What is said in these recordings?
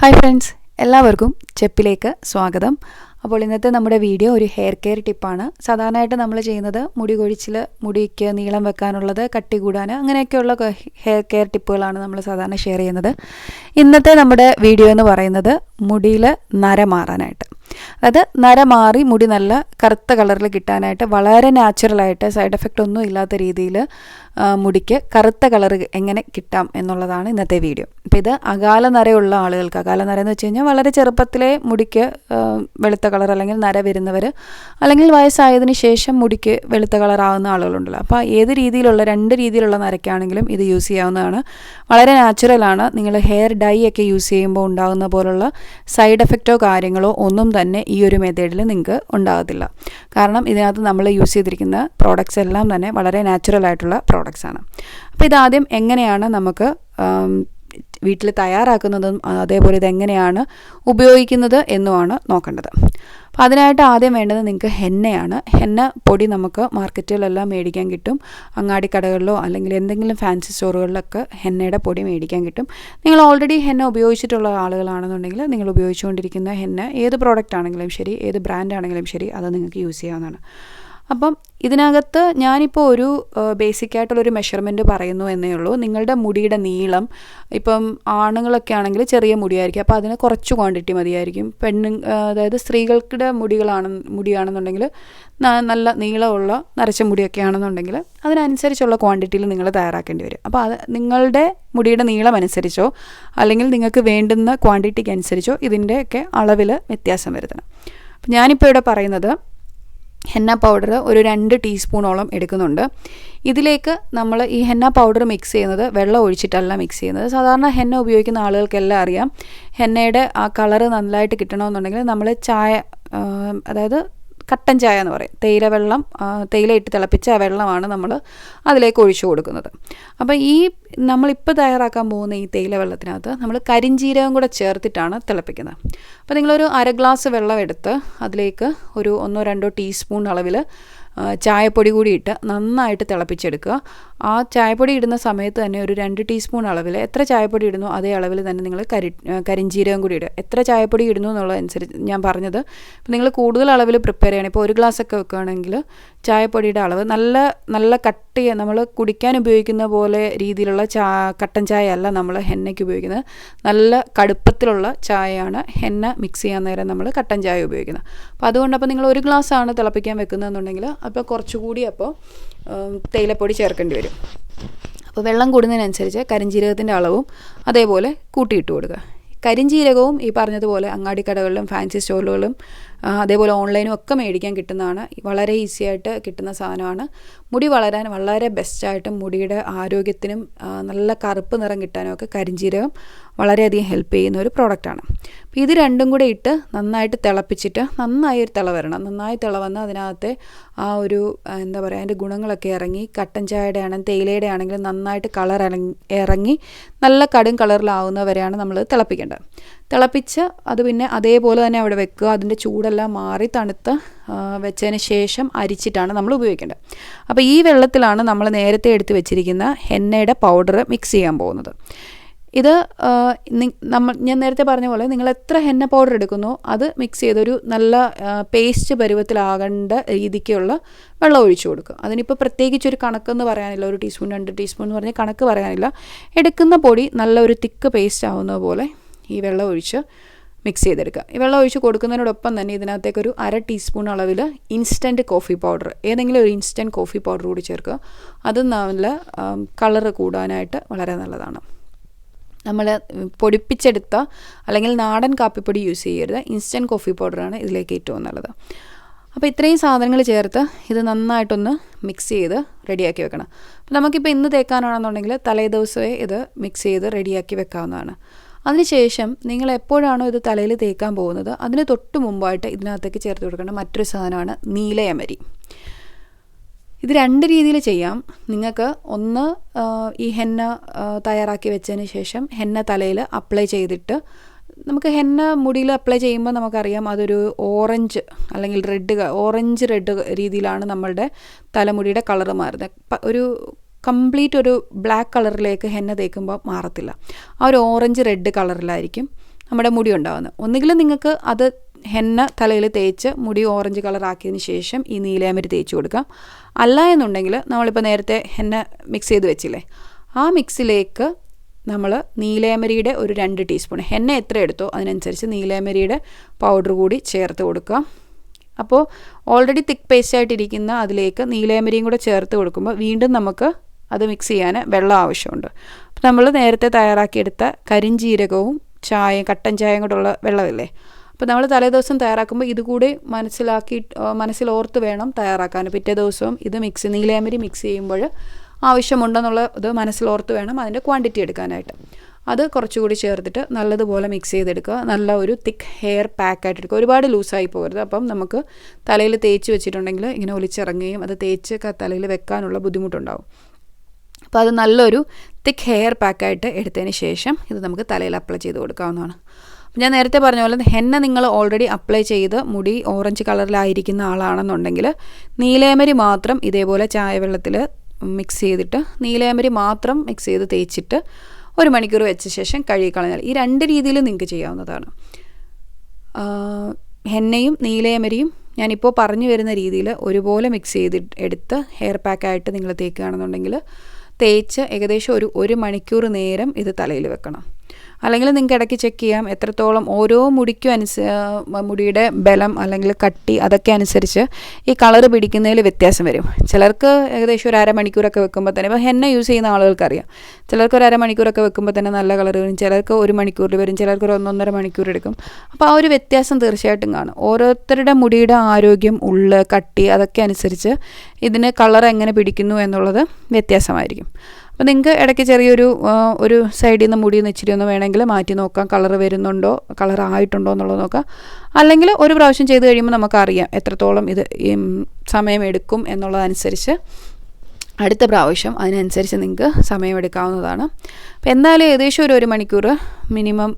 Hi friends എല്ലാവർക്കും ചെപ്പിലേക്ക് സ്വാഗതം. അപ്പോൾ ഇന്നത്തെ നമ്മുടെ വീഡിയോ ഒരു ഹെയർ കെയർ ടിപ്പാണ് സാധാരണയായിട്ട് നമ്മൾ ചെയ്യുന്നത് മുടി കൊഴിച്ചിൽ മുടിക്ക് നീളം വെക്കാനുള്ളത് കട്ടി കൂടാൻ അങ്ങനെയൊക്കെയുള്ള ഹെയർ കെയർ ടിപ്പുകളാണ് നമ്മൾ സാധാരണ ഷെയർ ചെയ്യുന്നത്. ഇന്നത്തെ നമ്മുടെ വീഡിയോ എന്ന് പറയുന്നത് മുടിയിൽ നര മാറാനായിട്ട്. അതായത് നര മാറി മുടി നല്ല കറുത്ത കളറിൽ കിട്ടാനായിട്ട് വളരെ നാച്ചുറലായിട്ട് സൈഡ് എഫക്റ്റ് ഒന്നും ഇല്ലാത്ത രീതിയിൽ മുടിക്ക് കറുത്ത കളർ എങ്ങനെ കിട്ടാം എന്നുള്ളതാണ് ഇന്നത്തെ വീഡിയോ. അപ്പോൾ ഇത് അകാല നരയുള്ള ആളുകൾക്ക് അകാല നര എന്ന് വെച്ച് കഴിഞ്ഞാൽ വളരെ ചെറുപ്പത്തിലെ മുടിക്ക് വെളുത്ത കളർ അല്ലെങ്കിൽ നര വരുന്നവർ അല്ലെങ്കിൽ വയസ്സായതിനു ശേഷം മുടിക്ക് വെളുത്ത കളറാവുന്ന ആളുകളുണ്ടല്ലോ. അപ്പോൾ ഏത് രീതിയിലുള്ള രണ്ട് രീതിയിലുള്ള നരയ്ക്കാണെങ്കിലും ഇത് യൂസ് ചെയ്യാവുന്നതാണ്. വളരെ നാച്ചുറലാണ് നിങ്ങൾ ഹെയർ ഡൈ ഒക്കെ യൂസ് ചെയ്യുമ്പോൾ ഉണ്ടാകുന്ന പോലുള്ള സൈഡ് എഫക്റ്റോ കാര്യങ്ങളോ ഒന്നും തന്നെ ഈ ഒരു മെത്തേഡിൽ നിങ്ങൾക്ക് ഉണ്ടാകത്തില്ല. കാരണം ഇതിനകത്ത് നമ്മൾ യൂസ് ചെയ്തിരിക്കുന്ന പ്രോഡക്റ്റ്സ് എല്ലാം തന്നെ വളരെ നാച്ചുറൽ ആയിട്ടുള്ള പ്രോഡക്റ്റ്സ് ആണ്. അപ്പോൾ ഇതാദ്യം എങ്ങനെയാണ് നമുക്ക് വീട്ടിൽ തയ്യാറാക്കുന്നതും അതേപോലെ ഇതെങ്ങനെയാണ് ഉപയോഗിക്കുന്നത് എന്നുമാണ് നോക്കേണ്ടത്. അപ്പോൾ അതിനായിട്ട് ആദ്യം വേണ്ടത് നിങ്ങൾക്ക് ഹെന്നയാണ്. ഹെന്ന പൊടി നമുക്ക് മാർക്കറ്റുകളിലെല്ലാം മേടിക്കാൻ കിട്ടും. അങ്ങാടി കടകളിലോ അല്ലെങ്കിൽ എന്തെങ്കിലും ഫാൻസി സ്റ്റോറുകളിലൊക്കെ ഹെന്നയുടെ പൊടി മേടിക്കാൻ കിട്ടും. നിങ്ങൾ ഓൾറെഡി ഹെന്ന ഉപയോഗിച്ചിട്ടുള്ള ആളുകളാണെന്നുണ്ടെങ്കിൽ നിങ്ങൾ ഉപയോഗിച്ചുകൊണ്ടിരിക്കുന്ന ഹെന്ന ഏത് പ്രോഡക്റ്റ് ആണെങ്കിലും ശരി ഏത് ബ്രാൻഡ് ആണെങ്കിലും ശരി അത് നിങ്ങൾക്ക് യൂസ് ചെയ്യാവുന്നതാണ്. അപ്പം ഇതിനകത്ത് ഞാനിപ്പോൾ ഒരു ബേസിക് ആയിട്ടുള്ളൊരു മെഷർമെന്റ് പറയുന്നു എന്നേ ഉള്ളൂ. നിങ്ങളുടെ മുടിയുടെ നീളം ഇപ്പം ആണുങ്ങളൊക്കെ ആണെങ്കിൽ ചെറിയ മുടിയായിരിക്കും. അപ്പോൾ അതിന് കുറച്ച് ക്വാണ്ടിറ്റി മതിയായിരിക്കും. പെണ്ണു അതായത് സ്ത്രീകൾക്കുടെ മുടികളാണ് മുടിയാണെന്നുണ്ടെങ്കിൽ നല്ല നീളമുള്ള നരച്ച മുടിയൊക്കെ ആണെന്നുണ്ടെങ്കിൽ അതിനനുസരിച്ചുള്ള ക്വാണ്ടിറ്റിയിൽ നിങ്ങൾ തയ്യാറാക്കേണ്ടി വരും. അപ്പോൾ അത് നിങ്ങളുടെ മുടിയുടെ നീളം അനുസരിച്ചോ അല്ലെങ്കിൽ നിങ്ങൾക്ക് വേണ്ടുന്ന ക്വാണ്ടിറ്റിക്ക് അനുസരിച്ചോ ഇതിന്റെയൊക്കെ അളവിൽ വ്യത്യാസം വരുത്തണം. ഞാനിപ്പോൾ ഇവിടെ പറയുന്നത് ഹെന്ന പൗഡർ ഒരു രണ്ട് ടീസ്പൂണോളം എടുക്കുന്നുണ്ട്. ഇതിലേക്ക് നമ്മൾ ഈ ഹെന്ന പൗഡർ മിക്സ് ചെയ്യുന്നത് വെള്ളം ഒഴിച്ചിട്ടല്ല മിക്സ് ചെയ്യുന്നത്. സാധാരണ ഹെന്ന ഉപയോഗിക്കുന്ന ആളുകൾക്കെല്ലാം അറിയാം. ഹെന്നയുടെ ആ കളറ് നന്നായിട്ട് കിട്ടണമെന്നുണ്ടെങ്കിൽ നമ്മൾ ചായ അതായത് കട്ടൻ ചായ എന്ന് പറയും. തേയില വെള്ളം തേയില ഇട്ട് തിളപ്പിച്ച ആ വെള്ളമാണ് നമ്മൾ അതിലേക്ക് ഒഴിച്ചു കൊടുക്കുന്നത്. അപ്പോൾ ഈ നമ്മളിപ്പോൾ തയ്യാറാക്കാൻ പോകുന്ന ഈ തേയില വെള്ളത്തിനകത്ത് നമ്മൾ കരിഞ്ജീരകം കൂടെ ചേർത്തിട്ടാണ് തിളപ്പിക്കുന്നത്. അപ്പോൾ നിങ്ങളൊരു അര ഗ്ലാസ് വെള്ളം എടുത്ത് അതിലേക്ക് ഒരു ഒന്നോ രണ്ടോ ടീസ്പൂൺ അളവിൽ ചായപ്പൊടി കൂടി ഇട്ട് നന്നായിട്ട് തിളപ്പിച്ചെടുക്കുക. ആ ചായപ്പൊടി ഇടുന്ന സമയത്ത് തന്നെ ഒരു രണ്ട് ടീസ്പൂൺ അളവിൽ എത്ര ചായപ്പൊടി ഇടുന്നു അതേ അളവിൽ തന്നെ നിങ്ങൾ കരി കരിഞ്ചീരകം കൂടി ഇടുക. എത്ര ചായപ്പൊടി ഇടുന്നു എന്നുള്ളതനുസരിച്ച് ഞാൻ പറഞ്ഞത്. നിങ്ങൾ കൂടുതൽ അളവിൽ പ്രിപ്പയർ ചെയ്യണം. ഇപ്പോൾ ഒരു ഗ്ലാസ് ഒക്കെ വെക്കുകയാണെങ്കിൽ ചായപ്പൊടിയുടെ അളവ് നല്ല നല്ല കട്ടി നമ്മൾ കുടിക്കാൻ ഉപയോഗിക്കുന്ന പോലെ രീതിയിലുള്ള ചാ കട്ടൻ ചായ അല്ല നമ്മൾ ഹെന്നയ്ക്ക് ഉപയോഗിക്കുന്നത്. നല്ല കടുപ്പത്തിലുള്ള ചായയാണ് ഹെന്ന മിക്സ് ചെയ്യാൻ നേരം നമ്മൾ കട്ടൻ ചായ ഉപയോഗിക്കുന്നത്. അപ്പോൾ അതുകൊണ്ട് അപ്പോൾ നിങ്ങൾ ഒരു ഗ്ലാസ് ആണ് തിളപ്പിക്കാൻ വെക്കുന്നതെന്നുണ്ടെങ്കിൽ അപ്പോൾ കുറച്ചുകൂടി അപ്പോൾ തേയിലപ്പൊടി ചേർക്കേണ്ടി വരും. അപ്പോൾ വെള്ളം കൂടുന്നതിനനുസരിച്ച് കരിഞ്ജീരകത്തിന്റെ അളവും അതേപോലെ കൂട്ടിയിട്ട് കൊടുക്കുക കരിഞ്ജീരകവും ഈ പറഞ്ഞതുപോലെ അങ്ങാടിക്കടകളിലും ഫാൻസി സ്റ്റോറുകളിലും അതേപോലെ ഓൺലൈനും ഒക്കെ മേടിക്കാൻ കിട്ടുന്നതാണ്. വളരെ ഈസി ആയിട്ട് കിട്ടുന്ന സാധനമാണ്. മുടി വളരാൻ വളരെ ബെസ്റ്റായിട്ടും മുടിയുടെ ആരോഗ്യത്തിനും നല്ല കറുപ്പ് നിറം കിട്ടാനും ഒക്കെ കരിഞ്ജീരകം വളരെയധികം ഹെൽപ്പ് ചെയ്യുന്ന ഒരു പ്രോഡക്റ്റാണ് അപ്പോൾ ഇത് രണ്ടും കൂടെ ഇട്ട് നന്നായിട്ട് തിളപ്പിച്ചിട്ട് നന്നായി ഒരു തിള വരണം. നന്നായി തിള വന്ന് അതിനകത്തെ ആ ഒരു എന്താ പറയുക അതിന്റെ ഗുണങ്ങളൊക്കെ ഇറങ്ങി കട്ടൻ ചായയുടെ ആണെങ്കിലും തേയിലയുടെ ആണെങ്കിലും നന്നായിട്ട് കളർ ഇറങ്ങി നല്ല കടും കളറിലാവുന്നവരെയാണ് നമ്മൾ തിളപ്പിക്കേണ്ടത്. തിളപ്പിച്ച് അത് പിന്നെ അതേപോലെ തന്നെ അവിടെ വെക്കുക. അതിന്റെ ചൂടെല്ലാം മാറി തണുത്ത് വെച്ചതിന് ശേഷം അരിച്ചിട്ടാണ് നമ്മൾ ഉപയോഗിക്കേണ്ടത്. അപ്പോൾ ഈ വെള്ളത്തിലാണ് നമ്മൾ നേരത്തെ എടുത്ത് വെച്ചിരിക്കുന്ന എണ്ണയുടെ പൗഡർ മിക്സ് ചെയ്യാൻ പോകുന്നത്. ഇത് നമ്മൾ ഞാൻ നേരത്തെ പറഞ്ഞ പോലെ നിങ്ങൾ എത്ര ഹെന്ന പൗഡർ എടുക്കുന്നു അത് മിക്സ് ചെയ്തൊരു നല്ല പേസ്റ്റ് പരുവത്തിലാകേണ്ട രീതിക്കുള്ള വെള്ളം ഒഴിച്ചു കൊടുക്കുക. അതിനിപ്പോൾ പ്രത്യേകിച്ച് ഒരു കണക്കെന്ന് പറയാനില്ല ഒരു ടീസ്പൂൺ രണ്ട് ടീസ്പൂൺ എന്ന് പറഞ്ഞാൽ കണക്ക് പറയാനില്ല. എടുക്കുന്ന പൊടി നല്ല ഒരു തിക്ക് പേസ്റ്റ് ആവുന്ന പോലെ ഈ വെള്ളം ഒഴിച്ച് മിക്സ് ചെയ്തെടുക്കുക. ഈ വെള്ളം ഒഴിച്ച് കൊടുക്കുന്നതിനോടൊപ്പം തന്നെ ഇതിനകത്തേക്ക് ഒരു അര ടീസ്പൂൺ അളവിൽ ഇൻസ്റ്റന്റ് കോഫി പൗഡർ ഏതെങ്കിലും ഒരു ഇൻസ്റ്റന്റ് കോഫി പൗഡർ കൂടി ചേർക്കുക. അത് നല്ല കളറ് കൂടാനായിട്ട് വളരെ നല്ലതാണ്. നമ്മൾ പൊടിപ്പിച്ചെടുത്ത അല്ലെങ്കിൽ നാടൻ കാപ്പിപ്പൊടി യൂസ് ചെയ്യരുത്. ഇൻസ്റ്റന്റ് കോഫി പൗഡറാണ് ഇതിലേക്ക് ഏറ്റവും നല്ലത്. അപ്പോൾ ഇത്രയും സാധനങ്ങൾ ചേർത്ത് ഇത് നന്നായിട്ടൊന്ന് മിക്സ് ചെയ്ത് റെഡിയാക്കി വെക്കണം. അപ്പോൾ നമുക്കിപ്പോൾ ഇന്ന് തേക്കാനാണെന്നുണ്ടെങ്കിൽ തലേ ദിവസമേ ഇത് മിക്സ് ചെയ്ത് റെഡിയാക്കി വെക്കാവുന്നതാണ്. അതിനുശേഷം നിങ്ങൾ എപ്പോഴാണോ ഇത് തലയിൽ തേക്കാൻ പോകുന്നത് അതിന് തൊട്ട് മുമ്പായിട്ട് ഇതിനകത്തേക്ക് ചേർത്ത് കൊടുക്കേണ്ട മറ്റൊരു സാധനമാണ് നീലയമരി. ഇത് രണ്ട് രീതിയിൽ ചെയ്യാം. നിങ്ങൾക്ക് ഒന്ന് ഈ ഹെന്ന തയ്യാറാക്കി വെച്ചതിന് ശേഷം ഹെന്ന തലയിൽ അപ്ലൈ ചെയ്തിട്ട് നമുക്ക് ഹെന്ന മുടിയിൽ അപ്ലൈ ചെയ്യുമ്പോൾ നമുക്കറിയാം അതൊരു ഓറഞ്ച് അല്ലെങ്കിൽ റെഡ് ഓറഞ്ച് റെഡ് രീതിയിലാണ് നമ്മളുടെ തലമുടിയുടെ കളർ മാറുന്നത്. ഒരു കംപ്ലീറ്റ് ഒരു ബ്ലാക്ക് കളറിലേക്ക് ഹെന്ന തേക്കുമ്പോൾ മാറത്തില്ല. ആ ഒരു ഓറഞ്ച് റെഡ് കളറിലായിരിക്കും നമ്മുടെ മുടി ഉണ്ടാകുന്നത് ഒന്നുകിൽ നിങ്ങൾക്ക് അത് ഹെന്ന തലയിൽ തേച്ച് മുടി ഓറഞ്ച് കളർ ആക്കിയതിന് ശേഷം ഈ നീലയാമരി തേച്ച് കൊടുക്കാം. അല്ല എന്നുണ്ടെങ്കിൽ നമ്മളിപ്പോൾ നേരത്തെ ഹെന്ന മിക്സ് ചെയ്ത് വെച്ചില്ലേ? ആ മിക്സിലേക്ക് നമ്മൾ നീലേമരിയുടെ ഒരു രണ്ട് ടീസ്പൂൺ ഹെന്ന എത്ര എടുത്തോ അതിനനുസരിച്ച് നീലേമരിയുടെ പൗഡർ കൂടി ചേർത്ത് കൊടുക്കുക അപ്പോൾ ഓൾറെഡി തിക്ക് പേസ്റ്റ് ആയിട്ടിരിക്കുന്ന അതിലേക്ക് നീലേമരിയും കൂടെ ചേർത്ത് കൊടുക്കുമ്പോൾ വീണ്ടും നമുക്ക് അത് മിക്സ് ചെയ്യാൻ വെള്ളം ആവശ്യമുണ്ട്. അപ്പോൾ നമ്മൾ നേരത്തെ തയ്യാറാക്കിയെടുത്ത കരിഞ്ചീരകവും ചായ കട്ടൻ ചായയും കൂടെ ഉള്ള വെള്ളമില്ലേ? അപ്പോൾ നമ്മൾ തലേ തലേദിവസം തയ്യാറാക്കുമ്പോൾ ഇതുകൂടി മനസ്സിലാക്കി മനസ്സിൽ ഓർത്ത് വേണം തയ്യാറാക്കാൻ പിറ്റേ ദിവസവും ഇത് മിക്സ് നീലയമരി മിക്സ് ചെയ്യുമ്പോൾ ആവശ്യമുണ്ടെന്നുള്ള ഇത് മനസ്സിലോർത്ത് വേണം അതിന്റെ ക്വാണ്ടിറ്റി എടുക്കാനായിട്ട്. അത് കുറച്ചുകൂടി ചേർത്തിട്ട് നല്ലതുപോലെ മിക്സ് ചെയ്തെടുക്കുക. നല്ല ഒരു തിക്ക് ഹെയർ പാക്കായിട്ട് എടുക്കുക. ഒരുപാട് ലൂസായി പോകരുത്. അപ്പം നമുക്ക് തലയിൽ തേച്ച് വെച്ചിട്ടുണ്ടെങ്കിൽ ഇങ്ങനെ ഒലിച്ചിറങ്ങുകയും അത് തേച്ച് തലയിൽ വെക്കാനുള്ള ബുദ്ധിമുട്ടുണ്ടാവും. അപ്പോൾ അത് നല്ലൊരു തിക്ക് ഹെയർ പാക്കായിട്ട് എടുത്തതിന് ശേഷം ഇത് നമുക്ക് തലയിൽ അപ്ലൈ ചെയ്ത് കൊടുക്കാവുന്നതാണ്. ഞാൻ നേരത്തെ പറഞ്ഞ പോലെ ഹെന്ന നിങ്ങൾ ഓൾറെഡി അപ്ലൈ ചെയ്ത് മുടി ഓറഞ്ച് കളറിലായിരിക്കുന്ന ആളാണെന്നുണ്ടെങ്കിൽ നീലേമരി മാത്രം ഇതേപോലെ ചായവെള്ളത്തിൽ മിക്സ് ചെയ്തിട്ട് നീലേമരി മാത്രം മിക്സ് ചെയ്ത് തേച്ചിട്ട് ഒരു മണിക്കൂർ വെച്ച ശേഷം കഴുകി കളഞ്ഞാൽ ഈ രണ്ട് രീതിയിൽ നിങ്ങൾക്ക് ചെയ്യാവുന്നതാണ്. ഹെന്നയും നീലേമരിയും ഞാനിപ്പോൾ പറഞ്ഞു വരുന്ന രീതിയിൽ ഒരുപോലെ മിക്സ് ചെയ്ത് എടുത്ത് ഹെയർ പാക്കായിട്ട് നിങ്ങൾ തേക്കുകയാണെന്നുണ്ടെങ്കിൽ തേച്ച് ഏകദേശം ഒരു ഒരു മണിക്കൂർ നേരം ഇത് തലയിൽ വെക്കണം. അല്ലെങ്കിൽ നിങ്ങൾക്ക് ഇടയ്ക്ക് ചെക്ക് ചെയ്യാം. എത്രത്തോളം ഓരോ മുടിക്കും അനുസ മുടിയുടെ ബലം അല്ലെങ്കിൽ കട്ടി അതൊക്കെ അനുസരിച്ച് ഈ കളർ പിടിക്കുന്നതിൽ വ്യത്യാസം വരും. ചിലർക്ക് ഏകദേശം ഒരു അരമണിക്കൂറൊക്കെ വെക്കുമ്പോൾ തന്നെ ഇപ്പോൾ ഹെന്ന യൂസ് ചെയ്യുന്ന ആളുകൾക്കറിയാം. ചിലർക്ക് ഒരു അരമണിക്കൂറൊക്കെ വെക്കുമ്പോൾ തന്നെ നല്ല കളർ വരും. ചിലർക്ക് ഒരു മണിക്കൂറിൽ വരും. ചിലർക്ക് ഒരു ഒന്നൊന്നര മണിക്കൂർ എടുക്കും. അപ്പോൾ ആ ഒരു വ്യത്യാസം തീർച്ചയായിട്ടും കാണും. ഓരോരുത്തരുടെ മുടിയുടെ ആരോഗ്യം ഉള്ള് കട്ടി അതൊക്കെ അനുസരിച്ച് ഇതിന് കളർ എങ്ങനെ പിടിക്കുന്നു എന്നുള്ളത് വ്യത്യാസമായിരിക്കും. അപ്പോൾ നിങ്ങൾക്ക് ഇടയ്ക്ക് ചെറിയൊരു ഒരു സൈഡിൽ നിന്ന് മുടി നിന്ന് ഇച്ചിരി ഒന്ന് വേണമെങ്കിൽ മാറ്റി നോക്കാം. കളർ വരുന്നുണ്ടോ? കളർ ആയിട്ടുണ്ടോ എന്നുള്ളത് നോക്കാം. അല്ലെങ്കിൽ ഒരു പ്രാവശ്യം ചെയ്ത് കഴിയുമ്പോൾ നമുക്കറിയാം എത്രത്തോളം ഇത് സമയമെടുക്കും എന്നുള്ളതനുസരിച്ച് അടുത്ത പ്രാവശ്യം അതിനനുസരിച്ച് നിങ്ങൾക്ക് സമയമെടുക്കാവുന്നതാണ്. അപ്പോൾ എന്തായാലും ഏകദേശം ഒരു ഒരു മണിക്കൂർ മിനിമം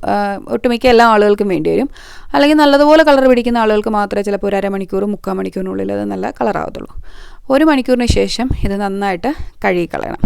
ഒട്ടുമിക്ക എല്ലാ ആളുകൾക്കും വേണ്ടി വരും. അല്ലെങ്കിൽ നല്ലതുപോലെ കളർ പിടിക്കുന്ന ആളുകൾക്ക് മാത്രമേ ചിലപ്പോൾ ഒരു അരമണിക്കൂർ മുക്കാൽ മണിക്കൂറിനുള്ളിൽ അത് നല്ല കളറാവത്തുള്ളൂ ഒരു മണിക്കൂറിന് ശേഷം ഇത് നന്നായിട്ട് കഴുകിക്കളയണം.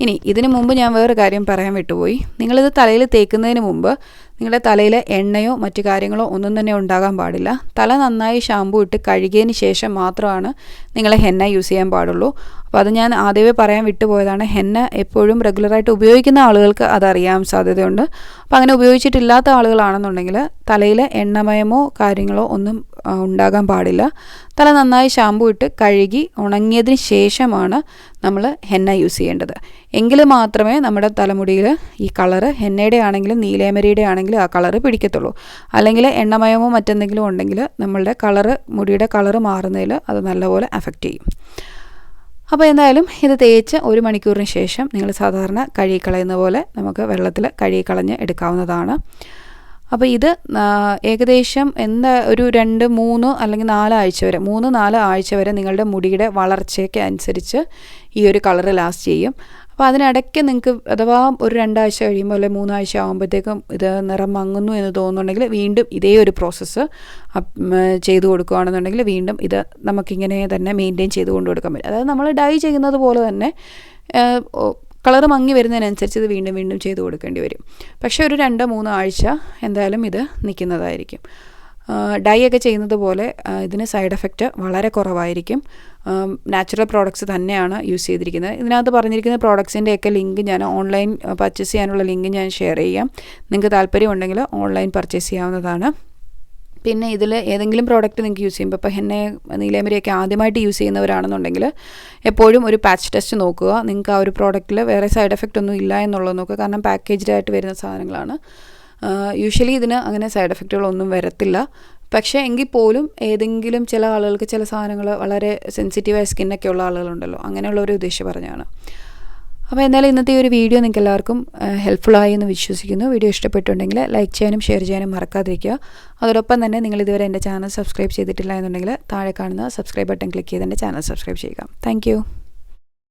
ഇനി ഇതിനു മുമ്പ് ഞാൻ വേറൊരു കാര്യം പറയാൻ വിട്ടുപോയി. നിങ്ങളിത് തലയിൽ തേക്കുന്നതിന് മുമ്പ് നിങ്ങളുടെ തലയിൽ എണ്ണയോ മറ്റു കാര്യങ്ങളോ ഒന്നും തന്നെ ഉണ്ടാകാൻ പാടില്ല. തല നന്നായി ഷാമ്പു ഇട്ട് കഴുകിയതിന് ശേഷം മാത്രമാണ് നിങ്ങൾ ഹെന്ന യൂസ് ചെയ്യാൻ പാടുള്ളൂ. അപ്പോൾ അത് ഞാൻ ആദ്യമേ പറയാൻ വിട്ടുപോയതാണ്. ഹെന്ന എപ്പോഴും റെഗുലറായിട്ട് ഉപയോഗിക്കുന്ന ആളുകൾക്ക് അതറിയാൻ സാധ്യതയുണ്ട്. അപ്പോൾ അങ്ങനെ ഉപയോഗിച്ചിട്ടില്ലാത്ത ആളുകളാണെന്നുണ്ടെങ്കിൽ തലയിൽ എണ്ണമയമോ കാര്യങ്ങളോ ഒന്നും ഉണ്ടാകാൻ പാടില്ല. തല നന്നായി ഷാമ്പു ഇട്ട് കഴുകി ഉണങ്ങിയതിന് ശേഷമാണ് നമ്മൾ ഹെന്ന യൂസ് ചെയ്യേണ്ടത്. എങ്കിൽ മാത്രമേ നമ്മുടെ തലമുടിയിൽ ഈ കളറ് ഹെന്നയുടെ ആണെങ്കിലും നീലേമരിയുടെ ആണെങ്കിലും ആ കളറ് പിടിക്കത്തുള്ളൂ. അല്ലെങ്കിൽ എണ്ണമയമോ മറ്റെന്തെങ്കിലും ഉണ്ടെങ്കിൽ നമ്മളുടെ കളറ് മുടിയുടെ കളറ് മാറുന്നതിൽ അത് നല്ലപോലെ അഫക്റ്റ് ചെയ്യും. അപ്പോൾ എന്തായാലും ഇത് തേച്ച് ഒരു മണിക്കൂറിന് ശേഷം നിങ്ങൾ സാധാരണ കഴുകിക്കളയുന്ന പോലെ നമുക്ക് വെള്ളത്തിൽ കഴുകിക്കളഞ്ഞ് എടുക്കാവുന്നതാണ്. അപ്പോൾ ഇത് ഏകദേശം എന്താ ഒരു രണ്ട് മൂന്ന് അല്ലെങ്കിൽ നാലാഴ്ച വരെ മൂന്ന് നാല് ആഴ്ച വരെ നിങ്ങളുടെ മുടിയുടെ വളർച്ചയ്ക്ക് അനുസരിച്ച് ഈ ഒരു കളർ ലാസ്റ്റ് ചെയ്യും. അപ്പോൾ അതിനിടയ്ക്ക് നിങ്ങൾക്ക് അഥവാ ഒരു രണ്ടാഴ്ച കഴിയുമ്പോൾ അല്ലെങ്കിൽ മൂന്നാഴ്ച ആകുമ്പോഴത്തേക്കും ഇത് നിറം മങ്ങുന്നു എന്ന് തോന്നുന്നുണ്ടെങ്കിൽ വീണ്ടും ഇതേ ഒരു പ്രോസസ്സ് ചെയ്തു കൊടുക്കുകയാണെന്നുണ്ടെങ്കിൽ വീണ്ടും ഇത് നമുക്കിങ്ങനെ തന്നെ മെയിന്റെയിൻ ചെയ്ത് കൊണ്ടു കൊടുക്കാൻ പറ്റും. അതായത് നമ്മൾ ഡൈ ചെയ്യുന്നത് പോലെ തന്നെ കളർ മങ്ങി വരുന്നതിനനുസരിച്ച് ഇത് വീണ്ടും വീണ്ടും ചെയ്ത് കൊടുക്കേണ്ടി വരും. പക്ഷേ ഒരു രണ്ടോ മൂന്നോ ആഴ്ച എന്തായാലും ഇത് നിൽക്കുന്നതായിരിക്കും. ഡൈ ഒക്കെ ചെയ്യുന്നത് പോലെ ഇതിന് സൈഡ് എഫക്റ്റ് വളരെ കുറവായിരിക്കും. നാച്ചുറൽ പ്രോഡക്ട്സ് തന്നെയാണ് യൂസ് ചെയ്തിരിക്കുന്നത്. ഇതിനകത്ത് പറഞ്ഞിരിക്കുന്ന പ്രോഡക്ട്സിന്റെയൊക്കെ ലിങ്ക് ഞാൻ ഓൺലൈൻ പർച്ചേസ് ചെയ്യാനുള്ള ലിങ്ക് ഞാൻ ഷെയർ ചെയ്യാം. നിങ്ങൾക്ക് താല്പര്യമുണ്ടെങ്കിൽ ഓൺലൈൻ പർച്ചേസ് ചെയ്യാവുന്നതാണ്. പിന്നെ ഇതിൽ ഏതെങ്കിലും പ്രോഡക്റ്റ് നിങ്ങൾക്ക് യൂസ് ചെയ്യുമ്പോൾ ഇപ്പോൾ എന്നെ നീലേമരിയൊക്കെ ആദ്യമായിട്ട് യൂസ് ചെയ്യുന്നവരാണെന്നുണ്ടെങ്കിൽ എപ്പോഴും ഒരു പാച്ച് ടെസ്റ്റ് നോക്കുക. നിങ്ങൾക്ക് ആ ഒരു പ്രോഡക്റ്റിൽ വേറെ സൈഡ് എഫക്റ്റ് ഒന്നും ഇല്ല എന്നുള്ളത് നോക്കുക. കാരണം പാക്കേജ്ഡ് ആയിട്ട് വരുന്ന സാധനങ്ങളാണ്. യൂഷ്വലി ഇതിന് അങ്ങനെ സൈഡ് എഫക്റ്റുകളൊന്നും വരത്തില്ല. പക്ഷേ എങ്കിൽ പോലും ഏതെങ്കിലും ചില ആളുകൾക്ക് ചില സാധനങ്ങൾ വളരെ സെൻസിറ്റീവായ സ്കിന്നൊക്കെ ഉള്ള ആളുകളുണ്ടല്ലോ. അങ്ങനെയുള്ള ഒരു ഉദ്ദേശം പറഞ്ഞാണ് അപ്പോൾ എന്നാലും ഇന്നത്തെ ഈ ഒരു വീഡിയോ നിങ്ങൾക്ക് എല്ലാവർക്കും ഹെൽപ്ഫുള്ളായി എന്ന് വിശ്വസിക്കുന്നു. വീഡിയോ ഇഷ്ടപ്പെട്ടുണ്ടെങ്കിൽ ലൈക്ക് ചെയ്യാനും ഷെയർ ചെയ്യാനും മറക്കാതിരിക്കുക. അതോടൊപ്പം തന്നെ നിങ്ങൾ ഇതുവരെ എന്റെ ചാനൽ സബ്സ്ക്രൈബ് ചെയ്തിട്ടില്ല എന്നുണ്ടെങ്കിൽ താഴെ കാണുന്ന സബ്സ്ക്രൈബ് ബട്ടൺ ക്ലിക്ക് ചെയ്ത് എന്റെ ചാനൽ സബ്സ്ക്രൈബ് ചെയ്യുക. താങ്ക്